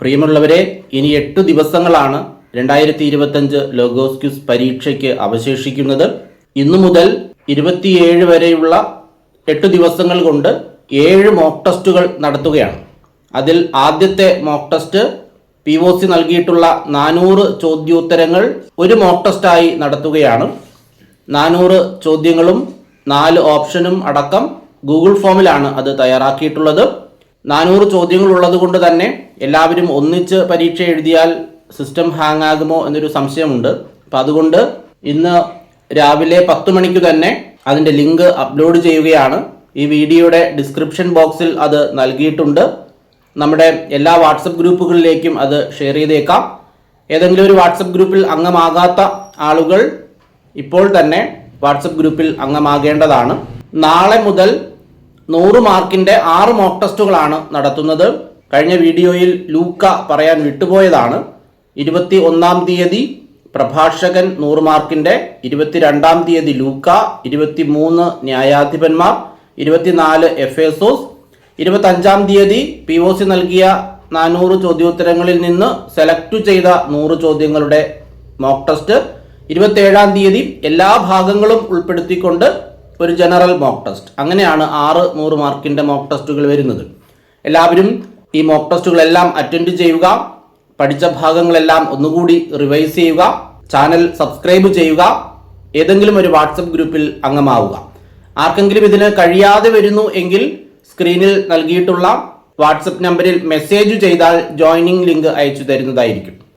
പ്രിയമുള്ളവരെ ഇനി എട്ട് ദിവസങ്ങളാണ് രണ്ടായിരത്തി ഇരുപത്തഞ്ച് ലോഗോസ് പരീക്ഷയ്ക്ക് അവശേഷിക്കുന്നത്. ഇന്നു മുതൽ ഇരുപത്തിയേഴ് വരെയുള്ള എട്ട് ദിവസങ്ങൾ കൊണ്ട് ഏഴ് മോക്ക് ടെസ്റ്റുകൾ നടത്തുകയാണ്. അതിൽ ആദ്യത്തെ mock test P O C നൽകിയിട്ടുള്ള നാനൂറ് ചോദ്യോത്തരങ്ങൾ ഒരു മോക്ക് ടെസ്റ്റായി നടത്തുകയാണ്. നാനൂറ് ചോദ്യങ്ങളും നാല് ഓപ്ഷനും അടക്കം ഗൂഗിൾ ഫോമിലാണ് അത് തയ്യാറാക്കിയിട്ടുള്ളത്. നാനൂറ് ചോദ്യങ്ങൾ ഉള്ളത് കൊണ്ട് തന്നെ എല്ലാവരും ഒന്നിച്ച് പരീക്ഷ എഴുതിയാൽ സിസ്റ്റം ഹാങ് ആകുമോ എന്നൊരു സംശയമുണ്ട്. അപ്പം അതുകൊണ്ട് ഇന്ന് രാവിലെ പത്ത് മണിക്ക് തന്നെ അതിന്റെ ലിങ്ക് അപ്ലോഡ് ചെയ്യുകയാണ്. ഈ വീഡിയോയുടെ ഡിസ്ക്രിപ്ഷൻ ബോക്സിൽ അത് നൽകിയിട്ടുണ്ട്. നമ്മുടെ എല്ലാ വാട്സപ്പ് ഗ്രൂപ്പുകളിലേക്കും അത് ഷെയർ ചെയ്തേക്കാം. ഏതെങ്കിലും ഒരു വാട്സപ്പ് ഗ്രൂപ്പിൽ അംഗമാകാത്ത ആളുകൾ ഇപ്പോൾ തന്നെ വാട്സപ്പ് ഗ്രൂപ്പിൽ അംഗമാകേണ്ടതാണ്. നാളെ മുതൽ നൂറ് മാർക്കിന്റെ ആറ് മോക്ക് ടെസ്റ്റുകളാണ് നടത്തുന്നത്. കഴിഞ്ഞ വീഡിയോയിൽ ലൂക്ക പറയാൻ വിട്ടുപോയതാണ്. ഇരുപത്തി ഒന്നാം തീയതി പ്രഭാഷകൻ നൂറ് മാർക്കിന്റെ ഇരുപത്തിരണ്ടാം തീയതി ലൂക്ക ഇരുപത്തി മൂന്ന് ന്യായാധിപന്മാർ ഇരുപത്തിനാല് എഫ് എസോസ് ഇരുപത്തഞ്ചാം തീയതി പി ഒ സി നൽകിയ നാനൂറ് ചോദ്യോത്തരങ്ങളിൽ നിന്ന് സെലക്ട് ചെയ്ത നൂറ് ചോദ്യങ്ങളുടെ മോക്ക് ടെസ്റ്റ് ഇരുപത്തേഴാം തീയതി എല്ലാ ഭാഗങ്ങളും ഉൾപ്പെടുത്തിക്കൊണ്ട് ഒരു ജനറൽ മോക്ക് ടെസ്റ്റ് അങ്ങനെയാണ് ആറ് നൂറ് മാർക്കിന്റെ മോക്ക് ടെസ്റ്റുകൾ വരുന്നത്. എല്ലാവരും ഈ മോക്ക് ടെസ്റ്റുകളെല്ലാം അറ്റൻഡ് ചെയ്യുക പഠിച്ച ഭാഗങ്ങളെല്ലാം ഒന്നുകൂടി റിവൈസ് ചെയ്യുക ചാനൽ സബ്സ്ക്രൈബ് ചെയ്യുക ഏതെങ്കിലും ഒരു വാട്സപ്പ് ഗ്രൂപ്പിൽ അംഗമാവുക. ആർക്കെങ്കിലും ഇതിന് കഴിയാതെ വരുന്നു എങ്കിൽ സ്ക്രീനിൽ നൽകിയിട്ടുള്ള വാട്സപ്പ് നമ്പറിൽ മെസ്സേജ് ചെയ്താൽ ജോയിനിങ് ലിങ്ക് അയച്ചു തരുന്നതായിരിക്കും.